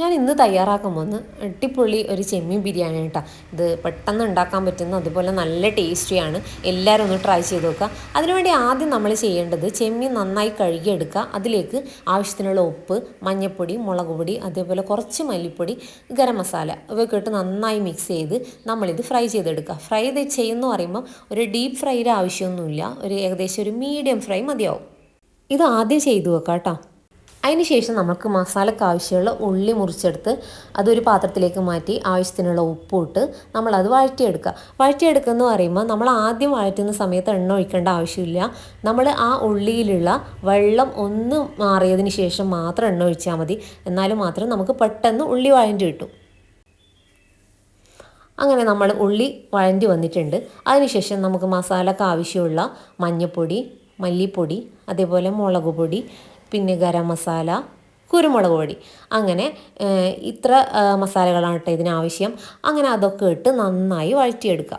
ഞാൻ ഇന്ന് തയ്യാറാക്കാൻ പോകുന്ന അടിപൊളി ഒരു ചെമ്മീൻ ബിരിയാണി കേട്ടോ. ഇത് പെട്ടെന്ന് ഉണ്ടാക്കാൻ പറ്റുന്ന അതുപോലെ നല്ല ടേസ്റ്റിയാണ്. എല്ലാവരും ഒന്ന് ട്രൈ ചെയ്ത് നോക്കുക. അതിനുവേണ്ടി ആദ്യം നമ്മൾ ചെയ്യേണ്ടത് ചെമ്മീൻ നന്നായി കഴുകിയെടുക്കുക. അതിലേക്ക് ആവശ്യത്തിനുള്ള ഉപ്പ് മഞ്ഞൾപ്പൊടി മുളക് പൊടി അതേപോലെ കുറച്ച് മല്ലിപ്പൊടി ഗരം മസാല ഇവയൊക്കെ ഇട്ട് നന്നായി മിക്സ് ചെയ്ത് നമ്മളിത് ഫ്രൈ ചെയ്തെടുക്കുക. ഫ്രൈ ചെയ്യുന്നു പറയുമ്പോൾ ഒരു ഡീപ്പ് ഫ്രൈയുടെ ആവശ്യമൊന്നുമില്ല. ഒരു ഏകദേശം ഒരു മീഡിയം ഫ്രൈ മതിയാവും. ഇത് ആദ്യം ചെയ്തു വെക്കാം കേട്ടോ. അതിനുശേഷം നമുക്ക് മസാലയ്ക്ക് ആവശ്യമുള്ള ഉള്ളി മുറിച്ചെടുത്ത് അതൊരു പാത്രത്തിലേക്ക് മാറ്റി ആവശ്യത്തിനുള്ള ഉപ്പിട്ട് നമ്മളത് വഴറ്റിയെടുക്കുക. വഴറ്റിയെടുക്കുക എന്ന് പറയുമ്പോൾ നമ്മൾ ആദ്യം വഴറ്റുന്ന സമയത്ത് എണ്ണ ഒഴിക്കേണ്ട ആവശ്യമില്ല. നമ്മൾ ആ ഉള്ളിയിലുള്ള വെള്ളം ഒന്ന് മാറിയതിന് ശേഷം മാത്രം എണ്ണ ഒഴിച്ചാൽ മതി. എന്നാലും മാത്രം നമുക്ക് പെട്ടെന്ന് ഉള്ളി വഴണ്ടി കിട്ടും. അങ്ങനെ നമ്മൾ ഉള്ളി വഴണ്ടി വന്നിട്ടുണ്ട്. അതിനുശേഷം നമുക്ക് മസാലക്ക് ആവശ്യമുള്ള മഞ്ഞൾപ്പൊടി മല്ലിപ്പൊടി അതേപോലെ മുളക് പൊടി പിന്നെ ഗരം മസാല കുരുമുളക് പൊടി. അങ്ങനെ ഇത്ര മസാലകളാണ് കേട്ടോ ഇതിനാവശ്യം. അങ്ങനെ അതൊക്കെ ഇട്ട് നന്നായി വഴറ്റിയെടുക്കുക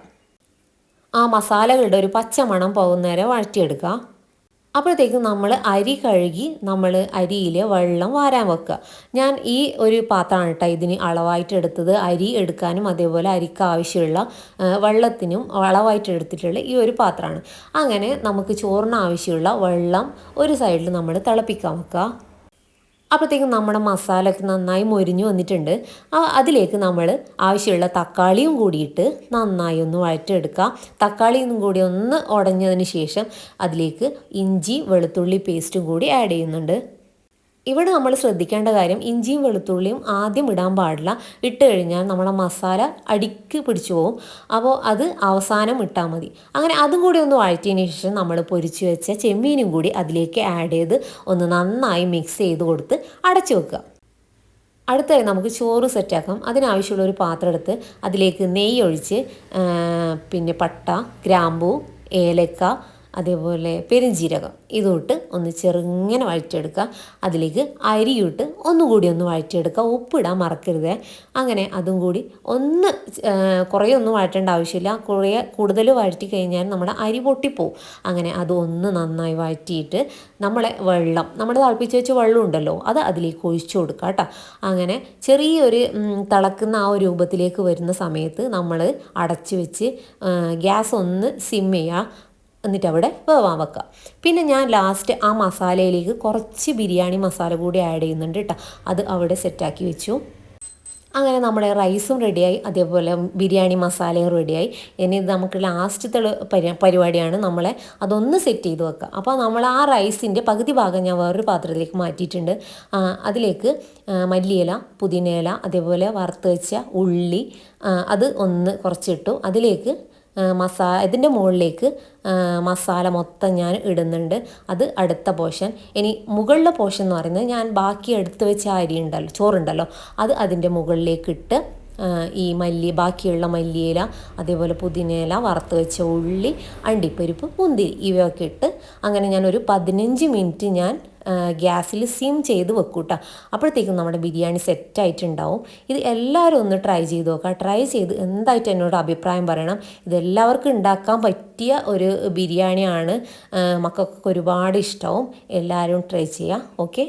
ആ മസാലകളുടെ ഒരു പച്ചമണം പോകുന്നവരെ വഴറ്റിയെടുക്കുക അപ്പോഴത്തേക്കും നമ്മൾ അരി കഴുകി നമ്മൾ അരിയിൽ വെള്ളം വാരാൻ വെക്കുക. ഞാൻ ഈ ഒരു പാത്രമാണ് കേട്ടോ ഇതിന് അളവായിട്ട് എടുത്തത്. അരി എടുക്കാനും അതേപോലെ അരിക്ക് ആവശ്യമുള്ള വെള്ളത്തിനും അളവായിട്ട് എടുത്തിട്ടുള്ള ഈ ഒരു പാത്രമാണ്. അങ്ങനെ നമുക്ക് ചോറിന് ആവശ്യമുള്ള വെള്ളം ഒരു സൈഡിൽ നമ്മൾ തിളപ്പിക്കാൻ വെക്കുക. അപ്പോഴത്തേക്കും നമ്മുടെ മസാലയൊക്കെ നന്നായി മൊരിഞ്ഞു വന്നിട്ടുണ്ട്. അതിലേക്ക് നമ്മൾ ആവശ്യമുള്ള തക്കാളിയും കൂടിയിട്ട് നന്നായി ഒന്ന് വഴറ്റെടുക്കുക തക്കാളിയും കൂടി ഒന്ന് ഉടഞ്ഞതിന് ശേഷം അതിലേക്ക് ഇഞ്ചി വെളുത്തുള്ളി പേസ്റ്റും കൂടി ആഡ് ചെയ്യുന്നുണ്ട്. ഇവിടെ നമ്മൾ ശ്രദ്ധിക്കേണ്ട കാര്യം ഇഞ്ചിയും വെളുത്തുള്ളിയും ആദ്യം ഇടാൻ പാടില്ല. ഇട്ട് കഴിഞ്ഞാൽ നമ്മളെ മസാല അടിക്ക് പിടിച്ചു പോകും. അപ്പോൾ അത് അവസാനം ഇട്ടാൽ മതി. അങ്ങനെ അതും കൂടി ഒന്ന് വഴറ്റിയതിന് ശേഷം നമ്മൾ പൊരിച്ചു വെച്ച ചെമ്മീനും കൂടി അതിലേക്ക് ആഡ് ചെയ്ത് ഒന്ന് നന്നായി മിക്സ് ചെയ്ത് കൊടുത്ത് അടച്ചു വെക്കുക. അടുത്തായി നമുക്ക് ചോറ് സെറ്റാക്കാം അതിനാവശ്യമുള്ള ഒരു പാത്രം എടുത്ത് അതിലേക്ക് നെയ്യ് ഒഴിച്ച് പിന്നെ പട്ട ഗ്രാമ്പൂ ഏലക്ക അതേപോലെ പെരുംജീരകം. ഇതോട്ട് ഒന്ന് ചെറുങ്ങനെ വഴറ്റിയെടുക്കുക. അതിലേക്ക് അരിയിട്ട് ഒന്നുകൂടി ഒന്ന് വഴറ്റിയെടുക്കുക. ഉപ്പിടാൻ മറക്കരുത്. അങ്ങനെ അതും കൂടി ഒന്ന് കുറേ ഒന്നും വഴറ്റേണ്ട ആവശ്യമില്ല. കുറേ കൂടുതൽ വഴറ്റി കഴിഞ്ഞാൽ നമ്മുടെ അരി പൊട്ടിപ്പോവും. അങ്ങനെ അത് ഒന്ന് നന്നായി വഴറ്റിയിട്ട് നമ്മളെ വെള്ളം നമ്മൾ തിളപ്പിച്ച് വെച്ച വെള്ളം ഉണ്ടല്ലോ അത് അതിലേക്ക് ഒഴിച്ചു കൊടുക്കുക കേട്ടോ. അങ്ങനെ ചെറിയൊരു തിളക്കുന്ന ആ ഒരു രൂപത്തിലേക്ക് വരുന്ന സമയത്ത് നമ്മൾ അടച്ചു വെച്ച് ഗ്യാസ് ഒന്ന് സിം ചെയ്യുക. എന്നിട്ട് അവിടെ വേവാൻ വെക്കുക. പിന്നെ ഞാൻ ലാസ്റ്റ് ആ മസാലയിലേക്ക് കുറച്ച് ബിരിയാണി മസാല കൂടി ആഡ് ചെയ്യുന്നുണ്ട് കേട്ടോ അത് അവിടെ സെറ്റാക്കി വെച്ചു. അങ്ങനെ നമ്മുടെ റൈസും റെഡിയായി അതേപോലെ ബിരിയാണി മസാലയും റെഡിയായി ഇനി നമുക്ക് ലാസ്റ്റത്തെ പരിപാടിയാണ് നമ്മളെ അതൊന്ന് സെറ്റ് ചെയ്ത് വെക്കുക. അപ്പോൾ നമ്മൾ ആ റൈസിന്റെ പകുതി ഭാഗം ഞാൻ വേറൊരു പാത്രത്തിലേക്ക് മാറ്റിയിട്ടുണ്ട്. അതിലേക്ക് മല്ലിയില പുതിനയില അതേപോലെ വറുത്ത് വെച്ച ഉള്ളി അത് ഒന്ന് കുറച്ചിട്ടു. അതിലേക്ക് മസാ ഇതിന്റെ മുകളിലേക്ക് മസാല മൊത്തം ഞാൻ ഇടുന്നുണ്ട്. അത് അടുത്ത പോഷൻ ഇനി മുകളിലെ പോഷൻ എന്ന് പറയുന്നത് ഞാൻ ബാക്കി എടുത്ത് വെച്ച അരി ഉണ്ടല്ലോ ചോറുണ്ടല്ലോ അത് അതിന്റെ മുകളിലേക്ക് ഇട്ട് ഈ മല്ലി ബാക്കിയുള്ള മല്ലിയില അതേപോലെ പുതിനയില വറുത്ത് വെച്ച ഉള്ളി അണ്ടിപ്പരിപ്പ് മുന്തിരി ഇവയൊക്കെ ഇട്ട് അങ്ങനെ ഞാനൊരു പതിനഞ്ച് മിനിറ്റ് ഞാൻ ഗ്യാസിൽ സിം ചെയ്ത് വെക്കൂട്ടോ. അപ്പോഴത്തേക്കും നമ്മുടെ ബിരിയാണി സെറ്റായിട്ടുണ്ടാവും ഇത് എല്ലാവരും ഒന്ന് ട്രൈ ചെയ്ത് നോക്കുക ട്രൈ ചെയ്ത് എന്തായിട്ട് എന്നോട് അഭിപ്രായം പറയണം. ഇതെല്ലാവർക്കും ഉണ്ടാക്കാൻ പറ്റിയ ഒരു ബിരിയാണിയാണ്. മക്കൾക്കൊക്കെ ഒരുപാട് ഇഷ്ടവും. എല്ലാവരും ട്രൈ ചെയ്യുക ഓക്കെ